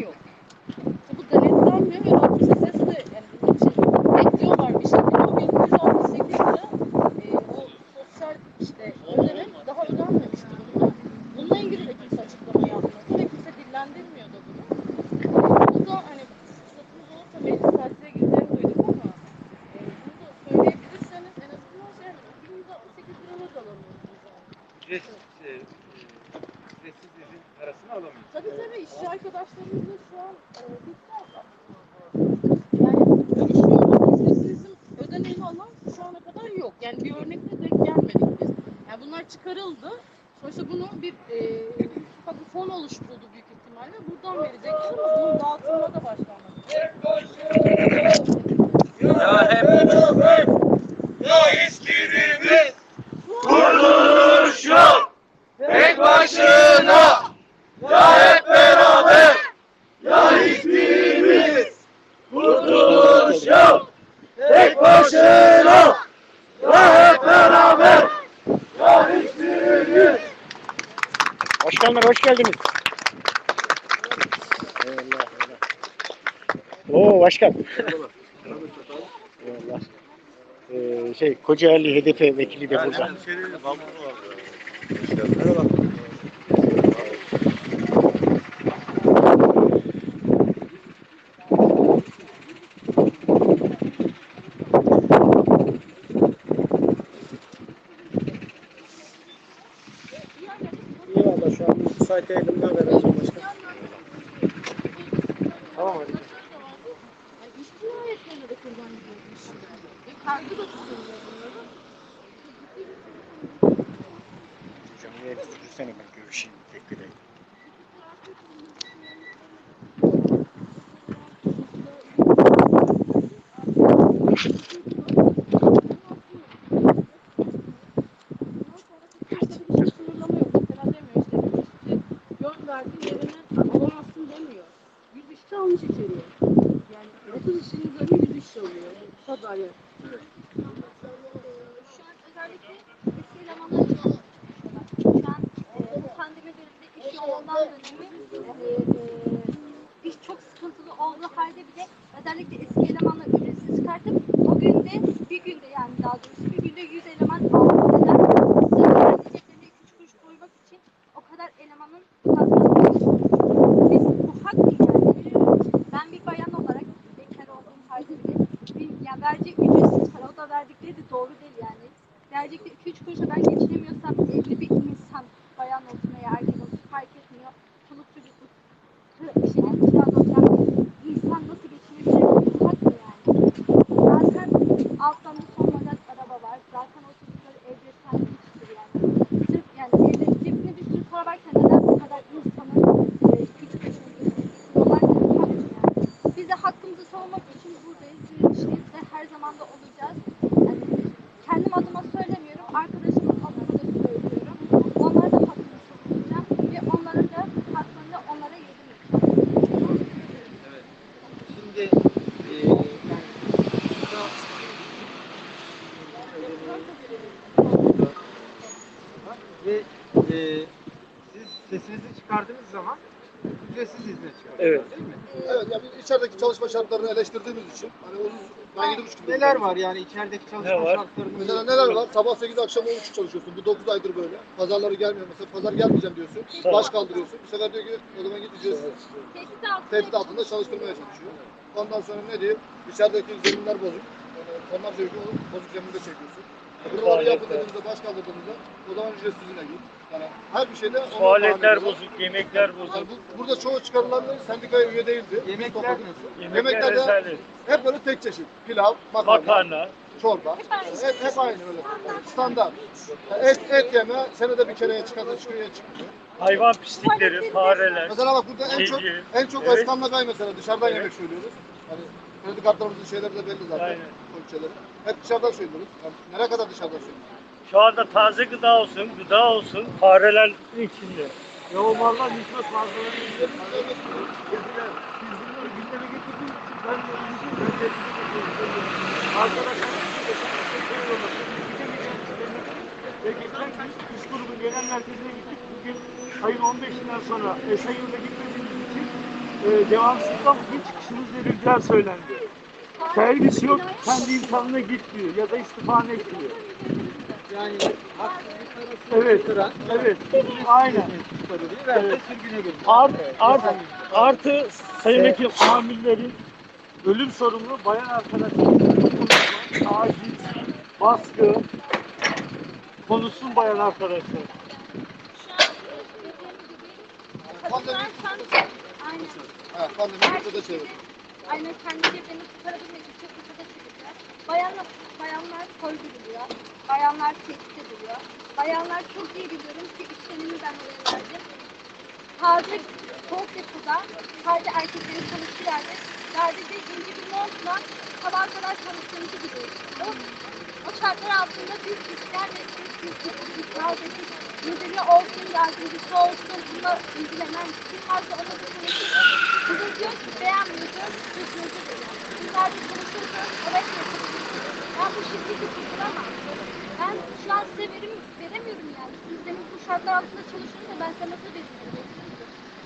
yok. Bu denetlenmiyor ve Rabbim sesi de yani bunun için bekliyorlar bir şekilde. O 1168 lira e, o sosyal işte ödenek daha ödenmemiş durumda. Bununla ilgili de kimse açıklama yapmıyordu ve kimse dillendirmiyor da bunu. Bu da hani fırsatımız olursa meclis tatilde gidelim duyduk ama e, bunu da söyleyebilirseniz en azından şey hani 2168 liralık alamıyoruz biz yani. Ücretsiz, e, e, ücretsiz izin alamıyoruz. Tabii tabii işçi arkadaşlarımızın şu an e, bitti ama. Yani iş yolunda ücretsizin ödeneğini alan şu ana kadar yok. Yani bir örnekte denk gelmedik biz. Yani bunlar çıkarıldı. Sonuçta bunu bir e, bir fon oluşturuldu büyük ihtimalle. Buradan verecekler ama bunun dağıtımına da başlanmadı. Ya hep Ya hiçbirimiz kurtuluş yok. tek başına ya hep beraber ya hiçbirimiz kurtuluş yok tek başına ya hep beraber ya hiçbirimiz Başkanlar hoş geldiniz. Eyvallah. Oo başkan. Eyvallah. Ee, şey Kocaeli HDP vekili de burada. Eyvallah şu an müsait değilim. Ne haber Ercan başkan? Tamam hadi. Yani iş cinayetlerine de kurban gidiyormuş. Kaygı da tutuyorlar bunları. Yayını sürsene ben görüşeyim tek bir 100 işçi alıyor. Pazar yeri. Şu an özellikle eski elemanlar için Şu an bu pandemi döneminde iş yoğunluğundan dönemi e, iş çok sıkıntılı olduğu halde bile özellikle eski elemanları ücretsiz çıkartıp o günde bir günde yani daha doğrusu bir günde 100 eleman aldı. Neden? Sırf kendi ceplerine 2 kuruş koymak için o kadar elemanın fazla Biz bu hak değil yani. Ben bir bayan olarak bekar olduğum halde bile bir, yani vereceği ücretsiz para o da verdikleri de doğru değil yani. Verecekleri 2-3 kuruşa ben geçinemiyorsam evli bir insan bayan olsun veya erkek olsun fark etmiyor. Çoluk çocukluk işinin kirada olacak insan nasıl geçinebilir? Hak mı yani? Zaten alttan bir son model araba var. Zaten o çocukları evde sergilemiştir yani. Sırf yani evde cebinde bir sürü para varken neden bu kadar insanın e, küçük yani. Biz de hakkımızı savunmak için buradayız, direnişteyiz ve her zaman da olacağız. Yani kendim adıma söylemiyorum, arkadaşımın adına da söylüyorum. Onlara da hakkını savunacağım ve onlara da haklarını onlara yedim Evet. Şimdi e, yani burada ve e, siz sesinizi çıkardığınız zaman ücretsiz izne çıkardınız Evet. değil mi? Evet, yani biz içerideki çalışma şartlarını eleştirdiğimiz için hani uzun, ben 7,5 yıl Neler var yani içerideki çalışma Ne var? şartlarında? Mesela neler var? Sabah 8 akşam 13 çalışıyorsun. Bu 9 aydır böyle. Pazarları gelmiyor mesela. Pazar gelmeyeceğim diyorsun. Tamam. Baş kaldırıyorsun. Bu sefer diyor ki o zaman git ücretsiz. Tehdit altında Tehdit altında çalıştırmaya çalışıyor. Ondan sonra ne diyeyim? İçerideki zeminler bozuk. Yani tonlarca yükü olup bozuk zeminde çekiyorsun. Buraları yapın dediğimizde baş kaldırdığımızda o zaman ücretsizine git. Yani her bir şeyde Tuvaletler ediyorlar. bozuk, yemekler Yani bozuk. bu, burada çoğu çıkarılanlar sendikaya üye değildi. Yemekler topladık. Yemekler Yemekler de- rezalet. Hep böyle tek çeşit. Pilav, makarna, Makarna. çorba. Hep, hep aynı öyle. Standart. Yani et, et yeme senede bir kereye çıkarsa çıkıyor çıkmıyor. Hayvan pislikleri, fareler. Mesela bak burada en çok en çok Evet. Özkan'la kay mesela dışarıdan Evet. yemek söylüyoruz. Hani kredi kartlarımızın şeyleri de belli zaten. Aynen. Poliçeleri. Hep dışarıdan söylüyoruz. Yani nereye kadar dışarıdan söylüyoruz? Şu anda taze gıda olsun, gıda olsun, fareler içinde. Ve o mallar hizmet fazlaları Evet. Biz bunları gündeme getirdiğimiz için ben de bizim öncelikli getiriyorum. Arkadaşlar ve geçen gün iş grubu genel merkezine gittik. Bugün ayın 15'inden sonra Esenyurt'a gitmediğimiz e, devamsızdan bugün çıkışınız verileceği söylendi. Servis yok, kendi imkanına git diyor ya da istifane et diyor. Yani Evet, evet, aynen. çıkarılıyor ve de sürgüne gönderiyor. Art, art, artı Sayın Vekilim amirlerin ölüm sorumlu bayan arkadaşlarımızın taciz, baskı konusun bayan arkadaşlar. Kadınlar sanki aynen. Ha, pandemi burada da çevir. Aynen kendi ceplerini çıkarabilmek için ülkede çeviriyor. Bayanlar, bayanlar soyduruluyor. Bayanlar tehdit ediliyor. Bayanlar çok iyi biliyorum ki işlemini ben oraya verdim. Taze soğuk yapıda sadece erkeklerin çalıştığı yerde sadece ince bir montla sabah kadar çalıştığımızı biliyoruz. O, o şartlar altında ister misiniz, biz biz biz müdürü olsun, yardımcısı olsun, buna ilgilenen kim varsa ona da konuşuyor. Kızım diyor ki beğenmiyoruz, kızımızı diyor. Bizler de konuşuruz, evet yapıyoruz. Ben bu şirketi kurduramam. Ben şu an size verim, veremiyorum yani. Siz demin bu şartlar altında çalışınca ben size nasıl veririm?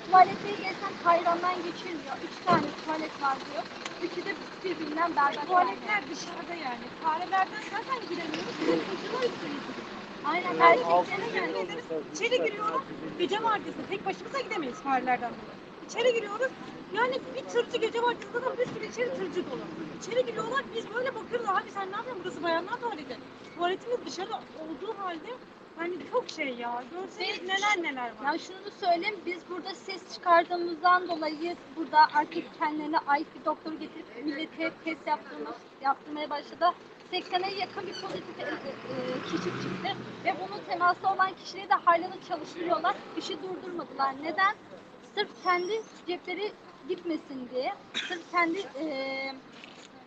Tuvalete gelsen hayrandan geçilmiyor. Üç tane tuvalet var diyor. Üçü de birbirinden berbat. Tuvaletler dışarıda yani. Farelerden zaten giremiyoruz. Bir de çocuğu üstüne Aynen Erkeklere gelmeleri içeri giriyoruz. Gece vardiyasında tek başımıza gidemeyiz farelerden dolayı. İçeri giriyoruz. Yani bir tırcı gece vardiyasında da bir sürü içeri tırcı dolu. İçeri giriyorlar biz böyle bakıyoruz abi sen ne yapıyorsun burası bayanlar tuvaleti. Tuvaletimiz dışarı olduğu halde hani çok şey ya. Görseniz neler neler var. Ya şunu da söyleyeyim, biz burada ses çıkardığımızdan dolayı burada artık kendilerine ait bir doktor getirip millete test yaptırma, yaptırmaya başladı. 80'e yakın bir pozitif e, e, kişi çıktı ve bunun teması olan kişileri de hala çalıştırıyorlar. İşi durdurmadılar. Neden? Sırf kendi cepleri gitmesin diye, sırf kendi e,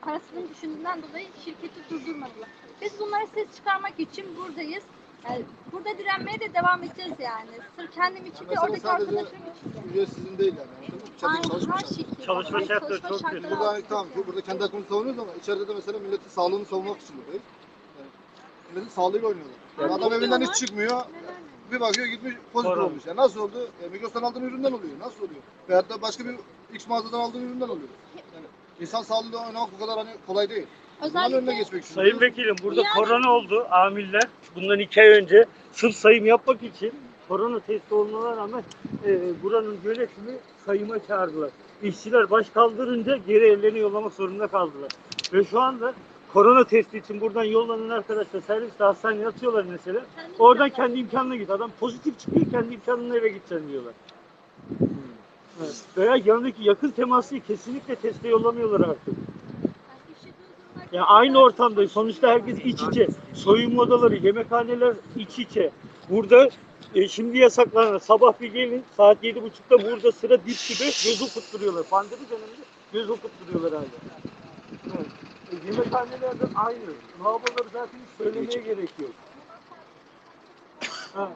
parasını düşündüğünden dolayı şirketi durdurmadılar. Biz bunlara ses çıkarmak için buradayız. Yani burada direnmeye de devam edeceğiz yani. Sırf kendim için de Mesela oradaki arkadaşlarım için de. Üye sizin değil yani. anladın mı? İçeride Aynen çalışma her şekilde. Çalışma şartları çalışma çok kötü. şartları Burada altında tamam ki burada kendi hakkımızı savunuyoruz ama içeride de mesela milletin sağlığını savunmak için buradayız. Yani milletin sağlığıyla oynuyorlar. Yani adam evinden hiç çıkmıyor. Bir bakıyor gitmiş pozitif Korona. olmuş. Yani nasıl oldu? E, Migros'tan aldığın üründen oluyor. Nasıl oluyor? Veyahut da başka bir X mağazadan aldığın üründen oluyor. Yani insan sağlığıyla oynamak bu kadar hani kolay değil. Bunların önüne Özellikle geçmek için. Sayın Vekilim burada Yani- korona oldu amirler. Bundan iki ay önce sırf sayım yapmak için korona testi olmalarına rağmen e, buranın yönetimi sayıma çağırdılar. İşçiler baş kaldırınca geri ellerini yollamak zorunda kaldılar. Ve şu anda korona testi için buradan yollanan arkadaşlar serviste hastaneye yatıyorlar mesela. kendi Oradan kendi imkanına git. Adam pozitif çıkıyor kendi imkanına eve gideceksin diyorlar. Evet. Veya yanındaki yakın temasıyı kesinlikle teste yollamıyorlar artık. İşi durdurmak Ya için aynı ortamdayız. Sonuçta herkes iç içe. Soyunma odaları, yemekhaneler iç içe. Burada e, şimdi yasaklanan sabah bir gelin saat yedi buçukta burada sıra dip gibi göz okutturuyorlar. Pandemi döneminde göz okutturuyorlar hala. Evet. E, yemekhanelerde aynı. Lavaboları zaten hiç söylemeye gerek yok. Ha.